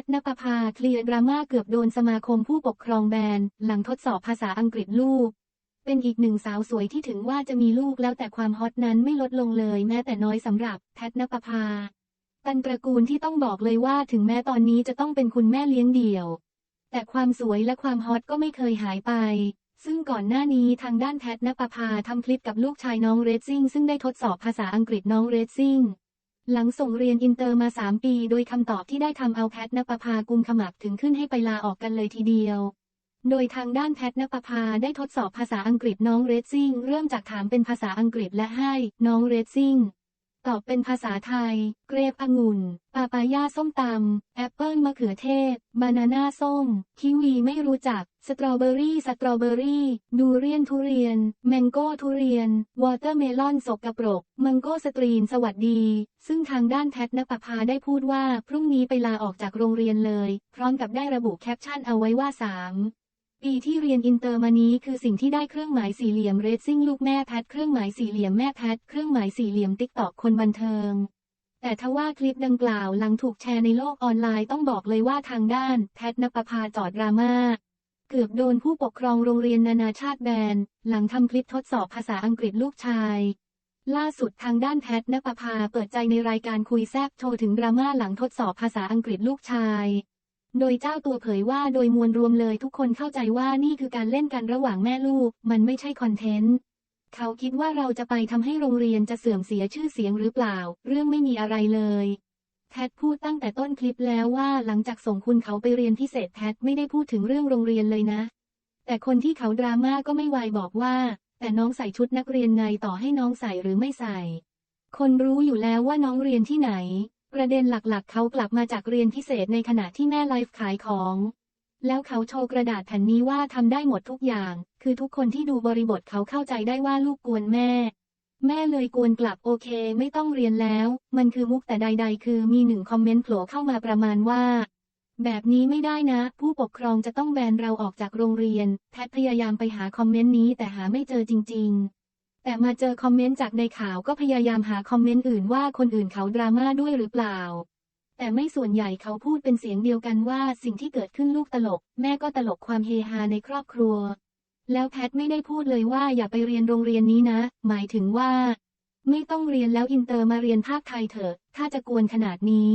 ทนปภาเคลียร์ดราม่าเกือบโดนสมาคมผู้ปกครองแบน หลังทดสอบภาษาอังกฤษลูก เป็นอีกหนึ่งสาวสวยที่ถึงว่าจะมีลูกแล้วแต่ความฮอตนั้นไม่ลดลงเลยแม้แต่น้อยสำหรับแพทนปภา ตันตระกูลที่ต้องบอกเลยว่าถึงแม้ตอนนี้จะต้องเป็นคุณแม่เลี้ยงเดี่ยว แต่ความสวยและความฮอตก็ไม่เคยหายไป ซึ่งก่อนหน้านี้ทางด้านแพทนปภาทำคลิปกับลูกชายน้องเรซซิ่งซึ่งได้ทดสอบภาษาอังกฤษน้องเรซซิ่ง หลังส่งเรียนอินเตอร์มา 3 ปี โดยคำตอบที่ได้ทำเอาแพทนปภากุมขมับถึงขึ้นให้ไปลาออกกันเลยทีเดียว โดยทางด้านแพทนปภาได้ทดสอบภาษาอังกฤษน้องเรซซิ่งเริ่มจากถามเป็นภาษาอังกฤษและให้ น้องเรซซิ่ง ตอบเป็นภาษาไทย เกรปองุ่น ปาปายาส้มตำ แอปเปิลมะเขือเทศ บานาน่าส้ม คิวีไม่รู้จัก สตรอเบอรี่ สตรอเบอรี่ ดูเรียนทุเรียน แมงโก้ทุเรียน วอเตอร์เมลอนสกกระปรก มังโก้สตรีน สวัสดี ซึ่งทางด้านแพทนปภาได้พูดว่า พรุ่งนี้ไปลาออกจากโรงเรียนเลย พร้อมกับได้ระบุแคปชั่นเอาไว้ว่า 3 ปีที่เรียนอินเตอร์มานี้คือสิ่งที่ได้เครื่องหมายสี่เหลี่ยมเรซซิ่งลูกแม่แพทเครื่องหมายสี่เหลี่ยมแม่แพทเครื่องหมายสี่เหลี่ยมติ๊กตอกคนบันเทิง แต่ทว่าคลิปดังกล่าวหลังถูกแชร์ในโลกออนไลน์ต้องบอกเลยว่าทางด้าน แพทนปภาจอดราม่าเกือบโดนผู้ปกครองโรงเรียนนานาชาติแบนหลังทำคลิปทดสอบภาษาอังกฤษลูกชาย ล่าสุดทางด้านแพทนปภาเปิดใจในรายการคุยแซบโชว์ถึงดราม่าหลังทดสอบภาษาอังกฤษลูกชาย โดยเจ้าตัวเผยว่าโดยมวลรวมเลยทุกคนเข้าใจว่านี่คือการเล่นกันระหว่างแม่ลูก มันไม่ใช่คอนเทนต์ เขาคิดว่าเราจะไปทำให้โรงเรียนจะเสื่อมเสียชื่อเสียงหรือเปล่า เรื่องไม่มีอะไรเลยแพทพูดตั้งแต่ต้นคลิปแล้วว่าหลังจากส่งคุณเขาไปเรียนพิเศษแพทไม่ได้พูดถึงเรื่องโรงเรียนเลยนะ แต่คนที่เขาดราม่าก็ไม่วายบอกว่า แต่น้องใส่ชุดนักเรียนไงต่อให้น้องใส่หรือไม่ใส่ คนรู้อยู่แล้วว่าน้องเรียนที่ไหน ประเด็นหลักๆ เขากลับมาจากเรียนพิเศษในขณะที่แม่ไลฟ์ขายของ แล้วเขาโชว์กระดาษแผ่นนี้ว่าทำได้หมดทุกอย่าง คือทุกคนที่ดูบริบทเขาเข้าใจได้ว่าลูกกวนแม่ แม่เลยกวนกลับโอเค ไม่ต้องเรียนแล้ว มันคือมุกแต่ใด ๆ คือมีหนึ่งคอมเมนต์โผล่เข้ามาประมาณว่า แบบนี้ไม่ได้นะ ผู้ปกครองจะต้องแบนเราออกจากโรงเรียน แพทพยายามไปหาคอมเมนต์นี้แต่หาไม่เจอจริง ๆ แต่มาเจอคอมเมนต์จากในข่าวก็พยายามหาคอมเมนต์อื่นว่าคนอื่นเขาดราม่าด้วยหรือเปล่า แต่ไม่ส่วนใหญ่เขาพูดเป็นเสียงเดียวกันว่าสิ่งที่เกิดขึ้นลูกตลก แม่ก็ตลกความเฮฮาในครอบครัว แล้วแพทไม่ได้พูดเลยว่าอย่าไปเรียนโรงเรียนนี้นะ หมายถึงว่า ไม่ต้องเรียนแล้วอินเตอร์มาเรียนภาคไทยเถอะ ถ้าจะกวนขนาดนี้